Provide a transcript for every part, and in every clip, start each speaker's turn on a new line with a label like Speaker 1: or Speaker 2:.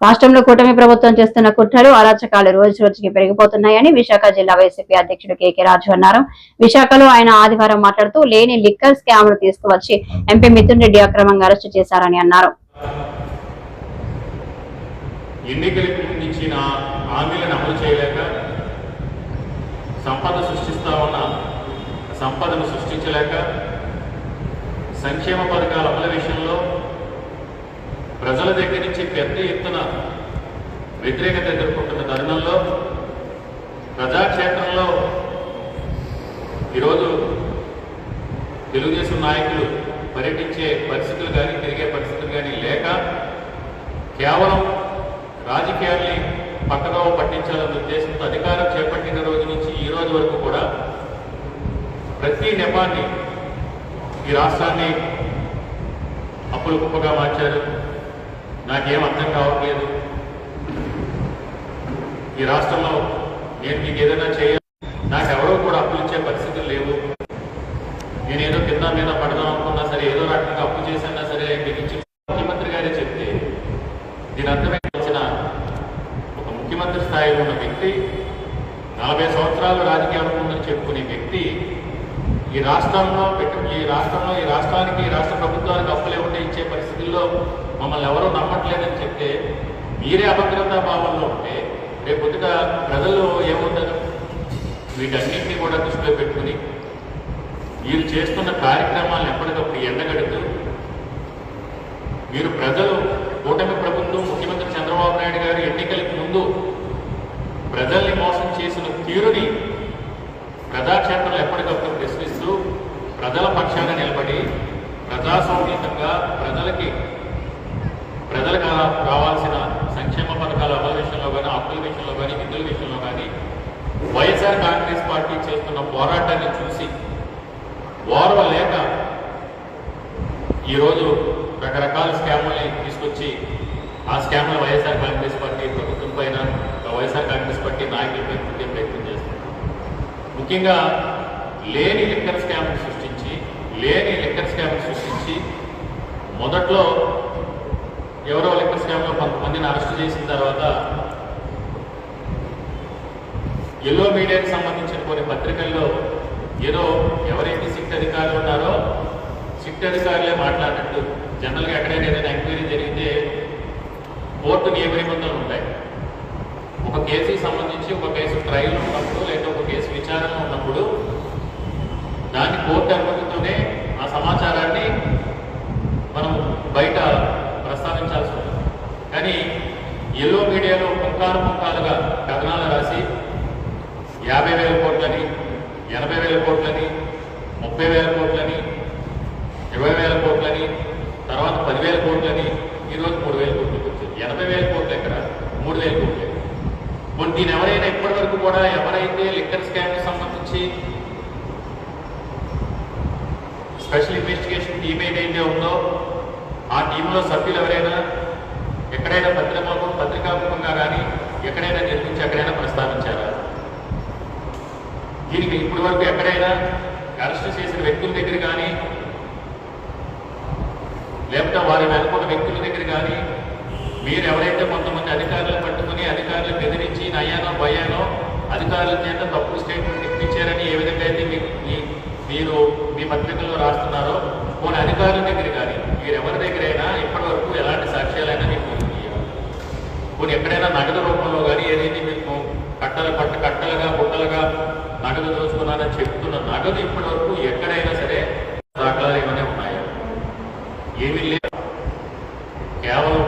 Speaker 1: రాష్ట్రంలో కూటమి ప్రభుత్వం చేస్తున్న కుట్రలు అరాచకాలు రోజు రోజుకి పెరిగిపోతున్నాయని విశాఖ జిల్లా వైసీపీ అధ్యక్షుడు కేకే రాజు అన్నారు. విశాఖలో ఆయన ఆదివారం మాట్లాడుతూ లేని లిక్కర్ స్కామ్ తీసుకువచ్చి ఎంపీ మిథున్ రెడ్డి అక్రమంగా అరెస్టు చేశారని అన్నారు.
Speaker 2: సంపద సృష్టిస్తా ఉన్న సంపదను సృష్టించలేక సంక్షేమ పథకాల అమలు విషయంలో ప్రజల దగ్గర నుంచి పెద్ద ఎత్తున వ్యతిరేకత ఎదుర్కొంటున్న తరుణంలో ప్రజాక్షేత్రంలో ఈరోజు తెలుగుదేశం నాయకులు పర్యటించే పరిస్థితులు కానీ తిరిగే పరిస్థితులు కానీ లేక కేవలం రాజకీయాల్ని పక్కదో పట్టించాలన్న ఉద్దేశంతో అధికారం చేపట్టిన రోజు నుంచి ఈ రోజు వరకు కూడా ప్రతి నెపాన్ని ఈ రాష్ట్రాన్ని అప్పులు కుప్పగా మార్చారు. నాకేం అర్థం కావట్లేదు. ఈ రాష్ట్రంలో నేను మీకు ఏదైనా చేయాలి నాకు కూడా అప్పులు ఇచ్చే పరిస్థితులు లేవు. నేనేదో కింద మీద పడదాం అనుకున్నా సరే ఏదో రకంగా అప్పు చేసినా సరే మీకు ఇచ్చి ముఖ్యమంత్రి గారే చెప్తే దీని అర్థమే వచ్చిన ఒక ముఖ్యమంత్రి స్థాయిలో ఉన్న వ్యక్తి నలభై సంవత్సరాలు రాజకీయాలు ఉందని చెప్పుకునే వ్యక్తి ఈ రాష్ట్రంలో పెట్టు ఈ రాష్ట్రంలో ఈ రాష్ట్రానికి ఈ రాష్ట్ర ప్రభుత్వానికి అప్పులే ఇచ్చే పరిస్థితుల్లో మమ్మల్ని ఎవరూ నమ్మట్లేదని చెప్తే మీరే అభద్రతా భావంలో ఉంటే రేపు ప్రజల్లో ప్రజలు ఏమవుతారు వీటన్నింటినీ కూడా దృష్టిలో పెట్టుకుని మీరు చేస్తున్న కార్యక్రమాలను ఎప్పటికప్పుడు ఎండగడుతూ మీరు ప్రజలు కూటమి ప్రభుత్వం ముఖ్యమంత్రి చంద్రబాబు నాయుడు గారు ఎన్నికలకు ముందు ప్రజల్ని మోసం చేసిన తీరుని ప్రజాక్షేత్రంలో ఎప్పటికప్పుడు ప్రశ్నిస్తూ ప్రజల పక్షాన నిలబడి ప్రజాస్వామ్యంగా ప్రజలకి ప్రజలకు కావాల్సిన సంక్షేమ పథకాల అమలు విషయంలో కానీ అప్పుల విషయంలో కానీ విధుల విషయంలో కానీ వైఎస్ఆర్ కాంగ్రెస్ పార్టీ చేస్తున్న పోరాటాన్ని చూసి ఓర్వలేక ఈరోజు రకరకాల స్కాముల్ని తీసుకొచ్చి ఆ స్కామ్లు వైఎస్ఆర్ కాంగ్రెస్ పార్టీ ప్రభుత్వం పైన వైఎస్ఆర్ కాంగ్రెస్ పార్టీ నాయకులపై పుట్టే ప్రయత్నం చేస్తుంది. ముఖ్యంగా లేని లిక్కర్ స్కామ్ సృష్టించి లేని లిక్కర్ స్కామ్ సృష్టించి మొదట్లో ఎవరో లిక్కర్ స్కామ్లో కొంతమందిని అరెస్ట్ చేసిన తర్వాత ఎల్లో మీడియాకి సంబంధించిన కొన్ని పత్రికల్లో ఏదో ఎవరైతే సిట్ అధికారులు ఉన్నారో సిట్ అధికారులే మాట్లాడినట్టు. జనరల్గా ఎక్కడైనా ఏదైనా ఎంక్వైరీ జరిగితే కోర్టు నియమ నిబంధనలు ఉంటాయి. ఒక కేసుకి సంబంధించి ఒక కేసు ట్రయల్ ఉన్నప్పుడు లేదా ఒక కేసు విచారణ ఉన్నప్పుడు దాన్ని కోర్టు అనుమతితోనే ఆ సమాచారాన్ని మనం బయట ప్రస్తావించాల్సి ఉంటుంది కానీ ఎల్లో మీడియాలో పుంకాలు పుంకాలుగా కథనాలు రాసి యాభై వేల కోట్లని ఎనభై వేల కోట్లని ముప్పై వేల కోట్లని ఇరవై వేల కోట్లని తర్వాత పదివేల కోట్లని ఈరోజు మూడు వేల కోట్లు వచ్చింది ఎనభై వేల కోట్లు ఎక్కడ? మూడు వేల కోట్లు. ఎక్కడ కొన్ని దీని ఎవరైనా ఇప్పటి వరకు కూడా ఎవరైతే లిక్కర్ స్కామ్కి సంబంధించి స్పెషల్ ఇన్వెస్టిగేషన్ టీమ్ ఏదైతే ఉందో ఆ టీంలో సభ్యులు ఎవరైనా ఎక్కడైనా పత్రికా పత్రికాముఖంగా కానీ ఎక్కడైనా నిర్మించి ఎక్కడైనా ప్రస్తావించారా? దీనికి ఇప్పటి వరకు ఎక్కడైనా అరెస్ట్ చేసిన వ్యక్తుల దగ్గర కానీ లేకపోతే వారి వెనుకున్న వ్యక్తుల దగ్గర కానీ మీరు ఎవరైతే కొంతమంది అధికారులు పట్టుకుని అధికారులు బెదిరించి నయ్యానో భయానో అధికారుల చేత తప్పుడు స్టేట్మెంట్ ఇప్పించారని ఏ విధంగా అయితే మీ- మీరు మీ పత్రికల్లో రాస్తున్నారో కొన్ని అధికారుల దగ్గర కానీ మీరు ఎవరి దగ్గరైనా ఇప్పటి వరకు ఎలాంటి సాక్ష్యాలైనా మీకు కొన్ని ఎక్కడైనా నగదు రూపంలో కానీ ఏదైతే మీకు కట్టలు పట్ట కట్టలుగా చెప్తున్న నగదు ఇప్పటి వరకు ఎక్కడైనా సరే దాఖలాలు ఏమైనా ఉన్నాయా? ఏమీ లేదు కేవలం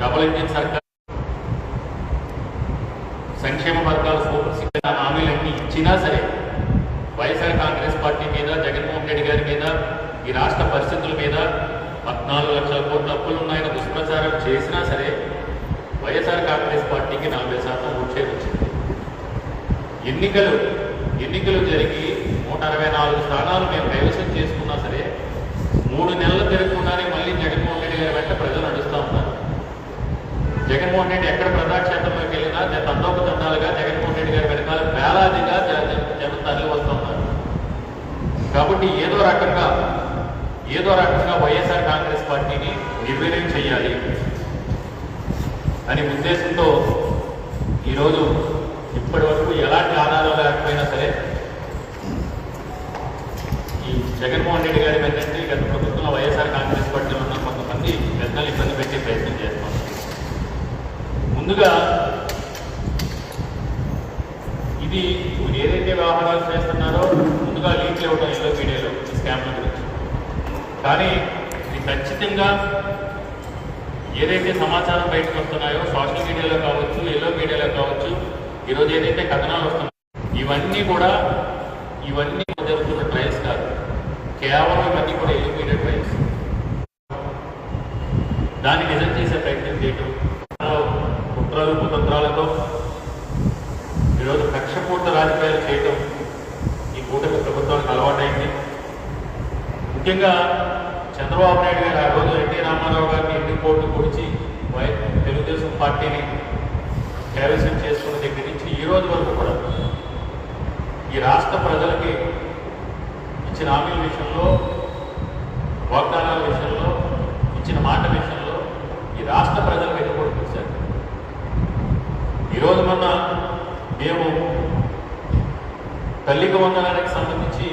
Speaker 2: డబుల్ ఇంజిన్ సర్కార్ సంక్షేమ వర్గాల సూపర్ సిక్స్ హామీలన్నీ ఇచ్చినా సరే వైఎస్ఆర్ కాంగ్రెస్ పార్టీ మీద జగన్మోహన్ రెడ్డి గారి మీద ఈ రాష్ట్ర పరిస్థితుల మీద పద్నాలుగు లక్షల కోట్ల అప్పులు ఉన్నాయని దుష్ప్రచారం చేసినా సరే వైఎస్ఆర్ కాంగ్రెస్ పార్టీకి నలభై శాతం ఓట్ వచ్చింది ఎన్నికలు ఎన్నికలు జరిగి నూట అరవై నాలుగు స్థానాలు మేము కైవసం చేసుకున్నా సరే మూడు నెలలు తిరగకుండానే మళ్ళీ జగన్మోహన్ రెడ్డి గారి వెంట ప్రజలు నడుస్తూ ఉన్నారు. జగన్మోహన్ రెడ్డి ఎక్కడ ప్రజాక్షేత్రంలోకి వెళ్ళినా జ- తండోపతండాలుగా జగన్మోహన్ రెడ్డి గారి వెనకాల వేలాదిగా జ- జ- జనం తరలి వస్తూ ఉన్నారు. కాబట్టి ఏదో రకంగా ఏదో రకంగా వైఎస్ఆర్ కాంగ్రెస్ పార్టీని నిర్వీర్యం చేయాలి అనే ఉద్దేశంతో ఈరోజు ఇప్పటి వరకు ఎలాంటి ఆధారాలు లేకపోయినా సరే ఈ జగన్మోహన్ రెడ్డి గారి ఏంటంటే గత ప్రభుత్వంలో వైఎస్ఆర్ కాంగ్రెస్ పార్టీలో ఉన్న కొంతమంది పెద్దలు ఇబ్బంది పెట్టే ప్రయత్నం చేస్తాం. ముందుగా ఇది మీరు ఏదైతే వ్యవహారాలు చేస్తున్నారో ముందుగా లీక్లు ఇవ్వడం ఎల్లో మీడియాలో ఈ స్కామ్ల గురించి. కానీ ఇది ఖచ్చితంగా ఏదైతే సమాచారం బయటకు వస్తున్నాయో సోషల్ మీడియాలో కావచ్చు ఎల్లో మీడియాలో కావచ్చు ఈరోజు ఏదైతే కథనాలు వస్తున్నాయి ఇవన్నీ కూడా ఇవన్నీ జరుగుతున్న ట్రయల్స్ కాదు. కేవలం ఇవన్నీ కూడా ఎల్లో ట్రయల్స్ దాన్ని నిజం చేసే ప్రయత్నం చేయటం కుట్రలు కుతంత్రాలతో ఈరోజు కక్షపూర్త రాజకీయాలు చేయటం ఈ కూటమి ప్రభుత్వానికి అలవాటైంది. ముఖ్యంగా చంద్రబాబు నాయుడు గారు ఆ రోజు ఎన్టీ రామారావు గారిని ఎన్ని కోట్లు పొడిచి వై- తెలుగుదేశం పార్టీని కైవసం చేసుకున్న దగ్గర ఈరోజు ఈ రోజు వరకు కూడా ఈ రాష్ట్ర ప్రజలకి ఇచ్చిన హామీల విషయంలో వాగ్దానాల విషయంలో ఇచ్చిన మాట విషయంలో ఈ రాష్ట్ర ప్రజలకు ఎన్నుకోవడం చూశారు. ఈరోజు మొన్న మేము తల్లికి వందనానికి సంబంధించి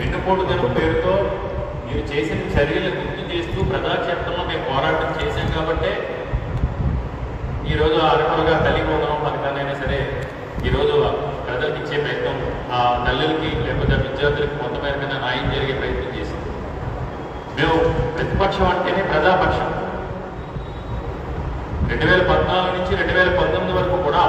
Speaker 2: వెన్నుపోటు దినం పేరుతో మీరు చేసిన చర్యలు గుర్తు చేస్తూ ప్రజాక్షేత్రంలో మేము పోరాటం చేశాం కాబట్టే ఈరోజు అరకులుగా తల్లి వందనం పథకాన్నైనా సరే ఈరోజు ప్రజలకు ఇచ్చే ప్రయత్నం ఆ తల్లులకి లేకపోతే విద్యార్థులకు విద్యార్థులకి కొంత న్యాయం జరిగే ప్రయత్నం చేసింది. మేము ప్రతిపక్షం అంటేనే ప్రజాపక్షం. రెండు వేల పద్నాలుగు నుంచి రెండు వేల పంతొమ్మిది వరకు కూడా